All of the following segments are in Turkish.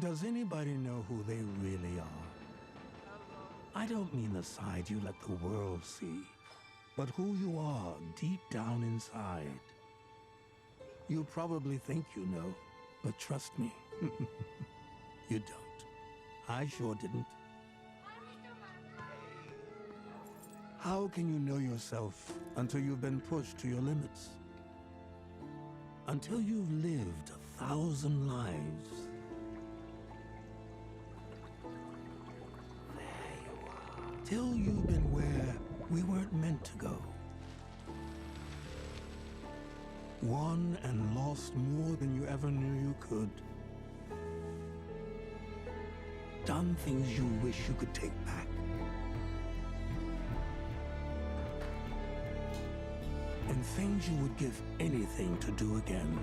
Does anybody know who they really are? I don't mean the side you let the world see, but who you are deep down inside. You probably think you know, but trust me, you don't. I sure didn't. How can you know yourself until you've been pushed to your limits? Until you've lived a thousand lives. Till you've been where we weren't meant to go. Won and lost more than you ever knew you could. Done things you wish you could take back. And things you would give anything to do again.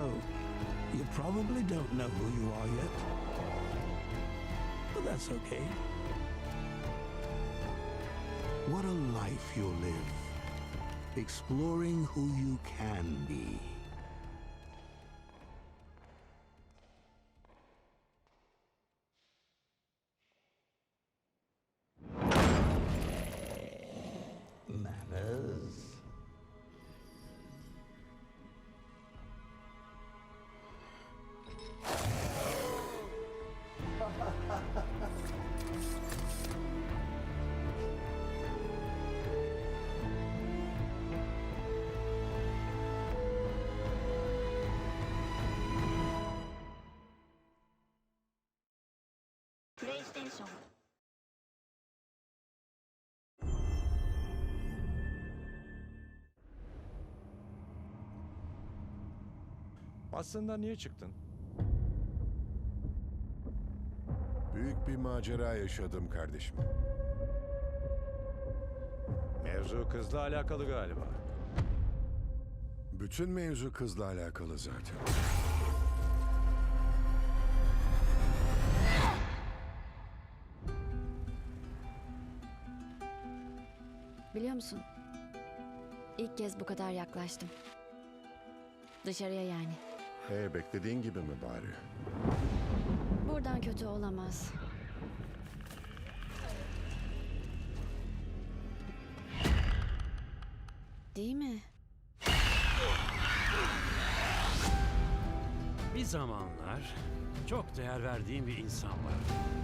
No, you probably don't know who you are yet. But that's okay. What a life you'll live, exploring who you can be. Aslında niye çıktın? Bir macera yaşadım kardeşim. Mevzu kızla alakalı galiba. Bütün mevzu kızla alakalı zaten. Biliyor musun? İlk kez bu kadar yaklaştım. Dışarıya yani. E beklediğin gibi mi bari? Buradan kötü olamaz. Değil mi? Bir zamanlar çok değer verdiğim bir insan var.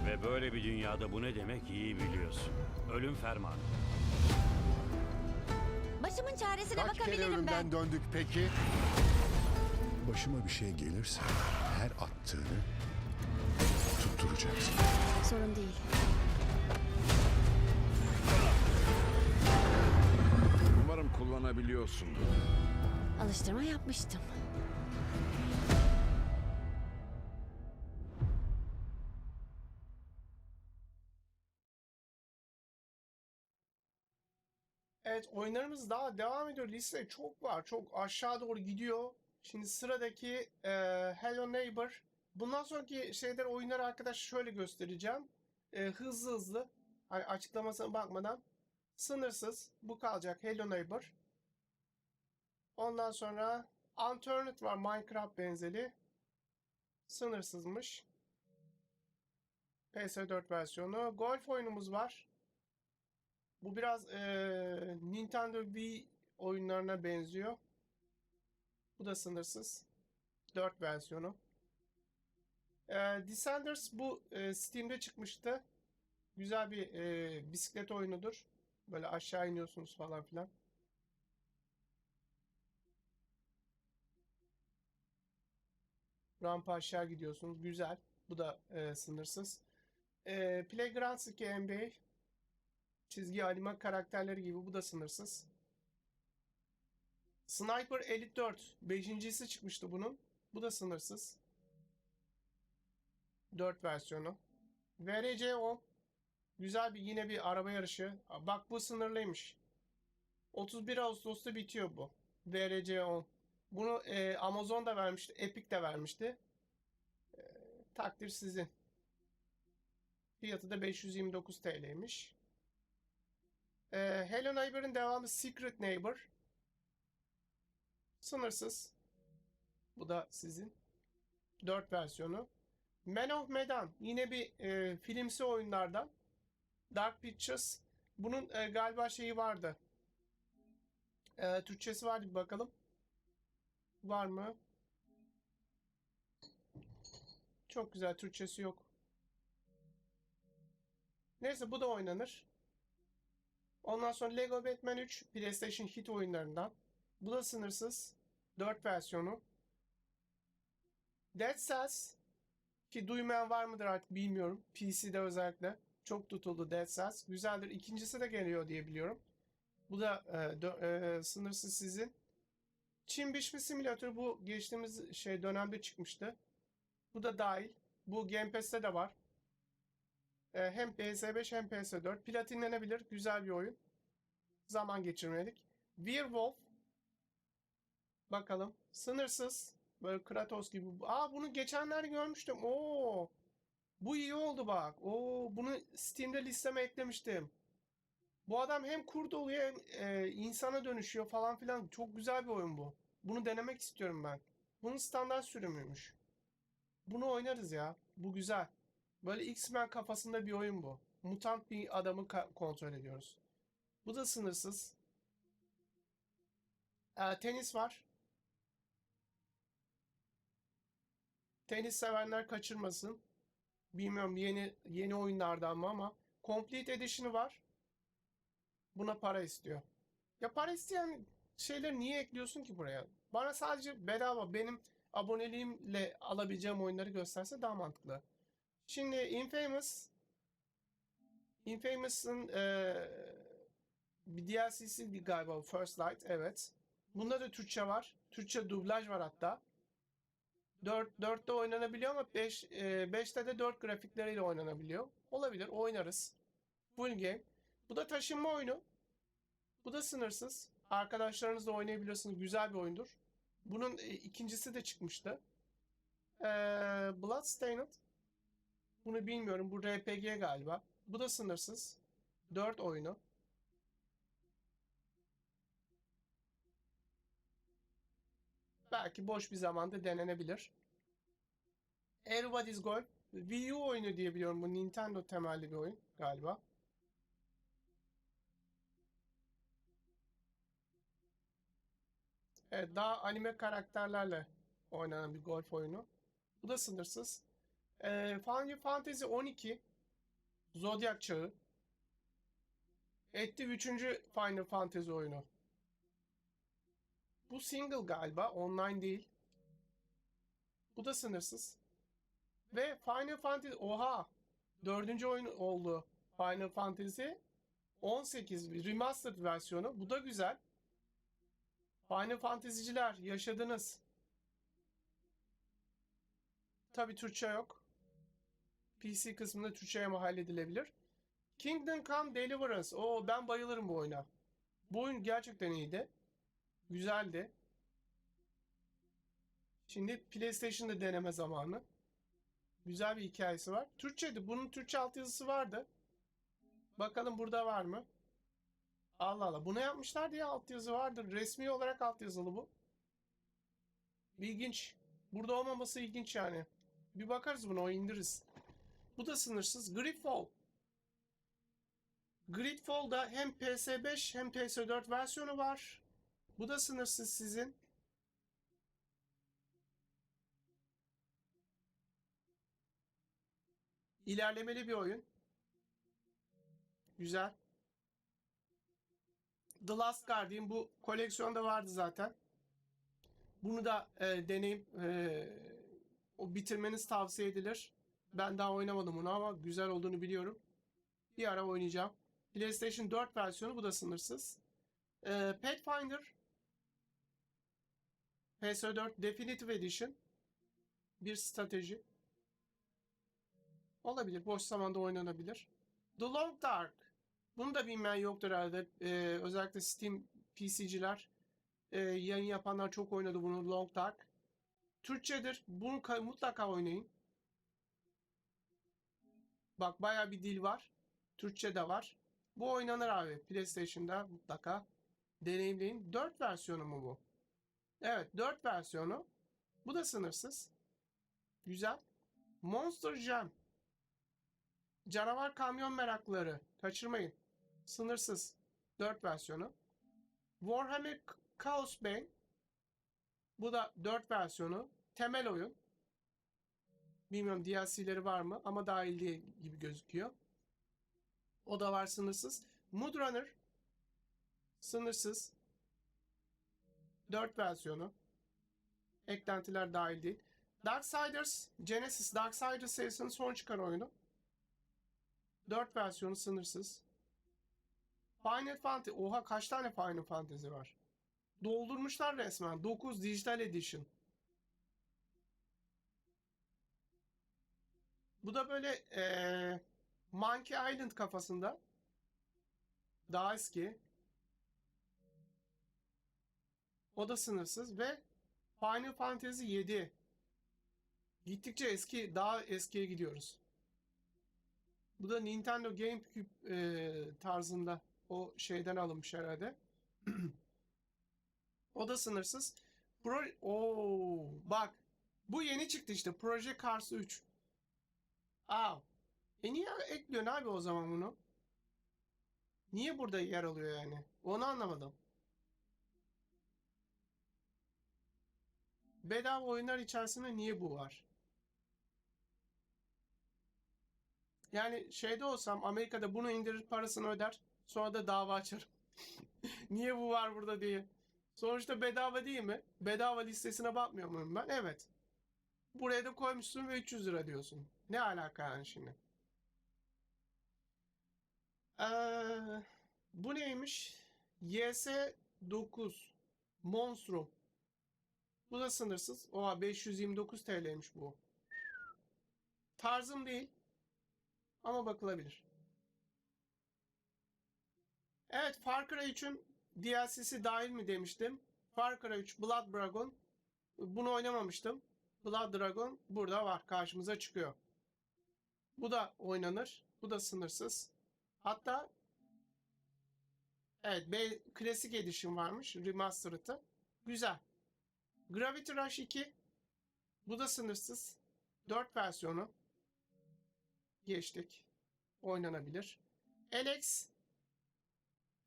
Ve böyle bir dünyada bu ne demek iyi biliyorsun. Ölüm fermanı. Başımın çaresine Kaç kere bakabilirim ölümden ben. döndük peki? Başıma bir şey gelirse her attığını tutturacaksın. Sorun değil. Umarım kullanabiliyorsundur. Alıştırma yapmıştım. Evet oyunlarımız daha devam ediyor. Liste çok var. Çok aşağı doğru gidiyor. Şimdi sıradaki e, Hello Neighbor. Bundan sonraki şeyler oyunları arkadaş şöyle göstereceğim. E, hızlı hızlı. Hani açıklamasına bakmadan. Sınırsız. Bu kalacak Hello Neighbor. Ondan sonra Unturned var Minecraft benzeri. Sınırsızmış. PS4 versiyonu. Golf oyunumuz var. Bu biraz eee, Nintendo Wii oyunlarına benziyor. Bu da sınırsız. 4 versiyonu. Eee Descenders bu eee, Steam'de çıkmıştı. Güzel bir eee, bisiklet oyunudur. Böyle aşağı iniyorsunuz falan filan. Rampa aşağı gidiyorsunuz. Güzel. Bu da eee, sınırsız. Eee Playgrounds 2 NBA çizgi anime karakterleri gibi bu da sınırsız. Sniper Elite 4 beşincisi çıkmıştı bunun. Bu da sınırsız. 4 versiyonu. VRC 10 Güzel bir yine bir araba yarışı. Bak bu sınırlıymış. 31 Ağustos'ta bitiyor bu. VRC 10. Bunu e, Amazon da vermişti. Epic de vermişti. E, takdir sizin. Fiyatı da 529 TL'ymiş. E, Hello Neighbor'ın devamı Secret Neighbor. Sınırsız. Bu da sizin. 4 versiyonu. Man of Medan yine bir e, filmsi oyunlardan. Dark Pictures. Bunun e, galiba şeyi vardı. E, Türkçesi vardı bir bakalım. Var mı? Çok güzel Türkçesi yok. Neyse bu da oynanır. Ondan sonra Lego Batman 3 PlayStation hit oyunlarından. Bu da sınırsız. 4 versiyonu. Dead Cells ki duymayan var mıdır artık bilmiyorum. PC'de özellikle. Çok tutuldu Dead Cells. Güzeldir. İkincisi de geliyor diye biliyorum. Bu da e, dö- e, sınırsız sizin. Çin biçme simülatörü bu geçtiğimiz şey dönemde çıkmıştı. Bu da dahil. Bu Game Pass'te de var. E, hem PS5 hem PS4. Platinlenebilir. Güzel bir oyun. Zaman geçirmelik. Werewolf. Bakalım. Sınırsız. Böyle Kratos gibi. Aa bunu geçenlerde görmüştüm. Oo. Bu iyi oldu bak. Oo bunu Steam'de listeme eklemiştim. Bu adam hem kurt oluyor hem e, insana dönüşüyor falan filan. Çok güzel bir oyun bu. Bunu denemek istiyorum ben. Bunun standart sürümüymüş. Bunu oynarız ya. Bu güzel. Böyle X-Men kafasında bir oyun bu. Mutant bir adamı kontrol ediyoruz. Bu da sınırsız. Ee, tenis var. Tenis sevenler kaçırmasın. Bilmiyorum yeni yeni oyunlardan mı ama Complete Edition'ı var. Buna para istiyor. Ya para isteyen şeyleri niye ekliyorsun ki buraya? Bana sadece bedava benim aboneliğimle alabileceğim oyunları gösterse daha mantıklı. Şimdi Infamous Infamous'ın eee bir DLC'si galiba First Light evet. Bunda da Türkçe var. Türkçe dublaj var hatta. 4 4'te oynanabiliyor ama 5 5'te de 4 grafikleriyle oynanabiliyor. Olabilir, oynarız. Full game. Bu da taşınma oyunu. Bu da sınırsız. Arkadaşlarınızla oynayabilirsiniz. Güzel bir oyundur. Bunun e, ikincisi de çıkmıştı. Ee, Bloodstained. Bunu bilmiyorum. Bu RPG galiba. Bu da sınırsız. 4 oyunu. Belki boş bir zamanda denenebilir. Everybody's Golf. Wii U oyunu diye biliyorum. Bu Nintendo temelli bir oyun galiba. Evet, daha anime karakterlerle oynanan bir golf oyunu. Bu da sınırsız. Ee, Final Fantasy 12 Zodiac çağı. Etti 3. Final Fantasy oyunu. Bu single galiba. Online değil. Bu da sınırsız. Ve Final Fantasy... Oha! Dördüncü oyun oldu. Final Fantasy 18 bir remastered versiyonu. Bu da güzel. Final Fantasy'ciler yaşadınız. Tabi Türkçe yok. PC kısmında Türkçe'ye mi halledilebilir? Kingdom Come Deliverance. Oo ben bayılırım bu oyuna. Bu oyun gerçekten iyiydi. Güzeldi. Şimdi PlayStation'da deneme zamanı. Güzel bir hikayesi var. Türkçeydi. Bunun Türkçe altyazısı vardı. Bakalım burada var mı? Allah Allah. Buna yapmışlar diye altyazı vardır. Resmi olarak altyazılı bu. İlginç. Burada olmaması ilginç yani. Bir bakarız buna o indiririz. Bu da sınırsız. Gridfall. Gridfall'da hem PS5 hem PS4 versiyonu var. Bu da sınırsız sizin. İlerlemeli bir oyun. Güzel. The Last Guardian bu koleksiyonda vardı zaten. Bunu da e, deneyip e, o bitirmeniz tavsiye edilir. Ben daha oynamadım onu ama güzel olduğunu biliyorum. Bir ara oynayacağım. PlayStation 4 versiyonu bu da sınırsız. E, Pathfinder PS4 Definitive Edition bir strateji. Olabilir. Boş zamanda oynanabilir. The Long Dark. Bunu da bilmeyen yoktur herhalde. Ee, özellikle Steam PC'ciler e, yayın yapanlar çok oynadı bunu Long Dark. Türkçedir. Bunu ka- mutlaka oynayın. Bak baya bir dil var. Türkçe de var. Bu oynanır abi. PlayStation'da mutlaka deneyimleyin. 4 versiyonu mu bu? Evet 4 versiyonu. Bu da sınırsız. Güzel. Monster Jam. Canavar kamyon merakları. Kaçırmayın. Sınırsız. 4 versiyonu. Warhammer Chaos Bane. Bu da 4 versiyonu. Temel oyun. Bilmiyorum DLC'leri var mı ama dahil değil gibi gözüküyor. O da var sınırsız. Mood Runner. Sınırsız. 4 versiyonu. Eklentiler dahil değil. Darksiders, Genesis Darksiders serisinin son çıkan oyunu. 4 versiyonu sınırsız. Final Fantasy. Oha kaç tane Final Fantasy var? Doldurmuşlar resmen. 9 Digital Edition. Bu da böyle eee, Monkey Island kafasında. Daha eski. O da sınırsız ve Final Fantasy 7. Gittikçe eski, daha eskiye gidiyoruz. Bu da Nintendo GameCube eee, tarzında o şeyden alınmış herhalde. o da sınırsız. Pro Oo, bak. Bu yeni çıktı işte. Proje Cars 3. Aa. E niye ekliyorsun abi o zaman bunu? Niye burada yer alıyor yani? Onu anlamadım. Bedava oyunlar içerisinde niye bu var? Yani şeyde olsam Amerika'da bunu indirir parasını öder. Sonra da dava açarım. Niye bu var burada diye. Sonuçta bedava değil mi? Bedava listesine bakmıyor muyum ben? Evet. Buraya da koymuşsun ve 300 lira diyorsun. Ne alaka yani şimdi? Ee, bu neymiş? YS9 Monstrum. Bu da sınırsız. Oha 529 TL'ymiş bu. Tarzım değil. Ama bakılabilir. Evet Far Cry 3'ün DLC'si dahil mi demiştim. Far Cry 3 Blood Dragon. Bunu oynamamıştım. Blood Dragon burada var. Karşımıza çıkıyor. Bu da oynanır. Bu da sınırsız. Hatta Evet B Classic Edition varmış. Remastered'ı. Güzel. Gravity Rush 2 bu da sınırsız. 4 versiyonu. Geçtik. Oynanabilir. Alex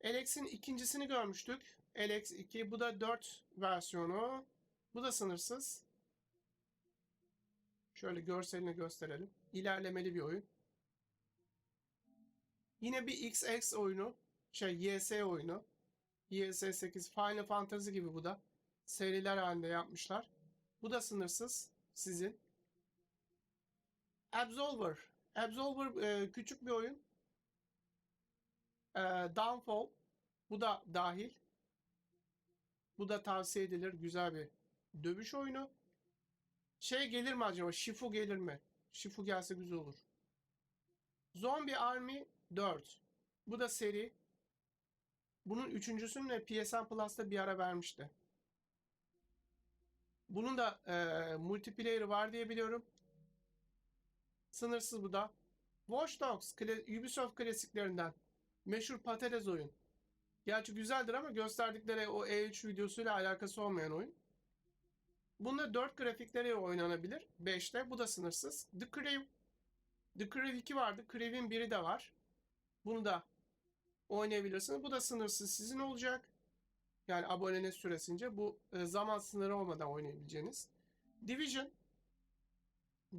Alex'in ikincisini görmüştük. Alex 2. Bu da 4 versiyonu. Bu da sınırsız. Şöyle görselini gösterelim. İlerlemeli bir oyun. Yine bir XX oyunu. Şey YS oyunu. YS 8 Final Fantasy gibi bu da. Seriler halinde yapmışlar. Bu da sınırsız. Sizin. Absolver. Absolver e, küçük bir oyun. E, Downfall. Bu da dahil. Bu da tavsiye edilir. Güzel bir dövüş oyunu. Şey gelir mi acaba? Shifu gelir mi? Shifu gelse güzel olur. Zombie Army 4. Bu da seri. Bunun üçüncüsünü de PSN Plus'ta bir ara vermişti. Bunun da e, multiplayer'ı var diye biliyorum. Sınırsız bu da. Watch Dogs, Ubisoft klasiklerinden. Meşhur patates oyun. Gerçi güzeldir ama gösterdikleri o E3 videosuyla alakası olmayan oyun. Bunda 4 grafikleri oynanabilir. 5'te. Bu da sınırsız. The Crave. The Crave 2 vardı. Crave'in biri de var. Bunu da oynayabilirsiniz. Bu da sınırsız sizin olacak. Yani aboneniz süresince bu e, zaman sınırı olmadan oynayabileceğiniz. Division.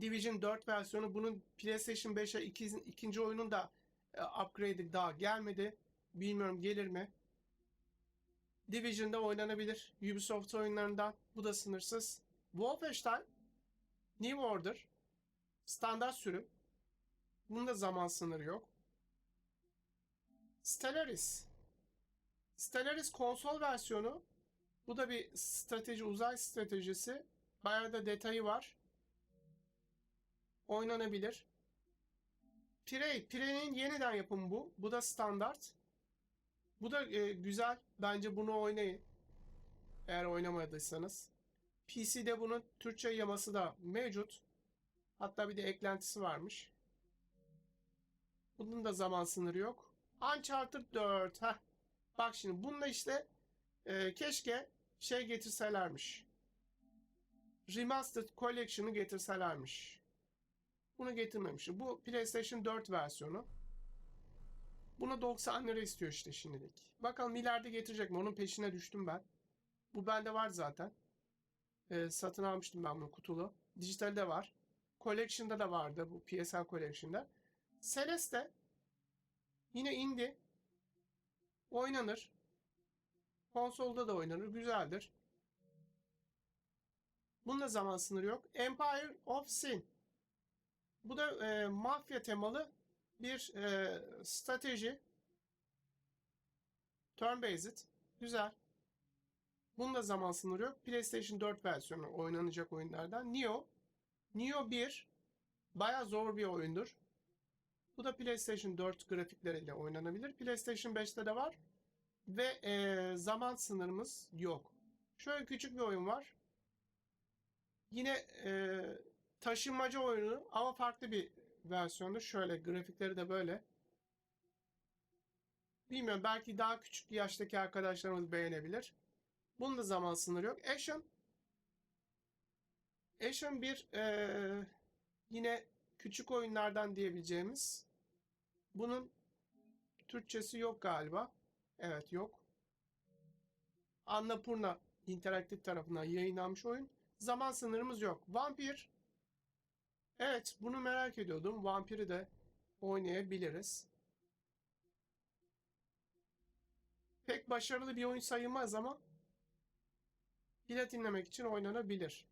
Division 4 versiyonu bunun PlayStation 5'e iki, ikinci oyunun da upgrade'i daha gelmedi. Bilmiyorum gelir mi? Division'da oynanabilir. Ubisoft oyunlarından. Bu da sınırsız. Wolfenstein New Order standart sürüm. Bunun da zaman sınırı yok. Stellaris Stellaris konsol versiyonu. Bu da bir strateji, uzay stratejisi. Bayağı da detayı var. Oynanabilir. Prey. Prey'nin yeniden yapımı bu. Bu da standart. Bu da e, güzel. Bence bunu oynayın. Eğer oynamadıysanız. PC'de bunun Türkçe yaması da mevcut. Hatta bir de eklentisi varmış. Bunun da zaman sınırı yok. Uncharted 4. Heh. Bak şimdi bununla işte e, keşke şey getirselermiş. Remastered Collection'ı getirselermiş. Bunu getirmemiş. Bu PlayStation 4 versiyonu. Buna 90 lira istiyor işte şimdilik. Bakalım ileride getirecek mi? Onun peşine düştüm ben. Bu bende var zaten. Ee, satın almıştım ben bunu kutulu. Dijitalde var. Collection'da da vardı bu PSL Collection'da. Celeste yine indie. Oynanır. Konsolda da oynanır. Güzeldir. Bunun da zaman sınırı yok. Empire of Sin. Bu da e, mafya temalı bir e, strateji. Turn based. Güzel. Bunun da zaman sınırı yok. PlayStation 4 versiyonu oynanacak oyunlardan. Nioh. Nioh 1 baya zor bir oyundur. Bu da PlayStation 4 grafikleriyle oynanabilir. PlayStation 5'te de var. Ve e, zaman sınırımız yok. Şöyle küçük bir oyun var. Yine e, taşınmaca oyunu ama farklı bir versiyonda. Şöyle grafikleri de böyle. Bilmiyorum belki daha küçük yaştaki arkadaşlarımız beğenebilir. Bunun da zaman sınırı yok. Action. Action bir eee, yine küçük oyunlardan diyebileceğimiz. Bunun Türkçesi yok galiba. Evet yok. Annapurna interaktif tarafından yayınlanmış oyun. Zaman sınırımız yok. Vampir. Evet bunu merak ediyordum. Vampiri de oynayabiliriz. Pek başarılı bir oyun sayılmaz ama platinlemek için oynanabilir.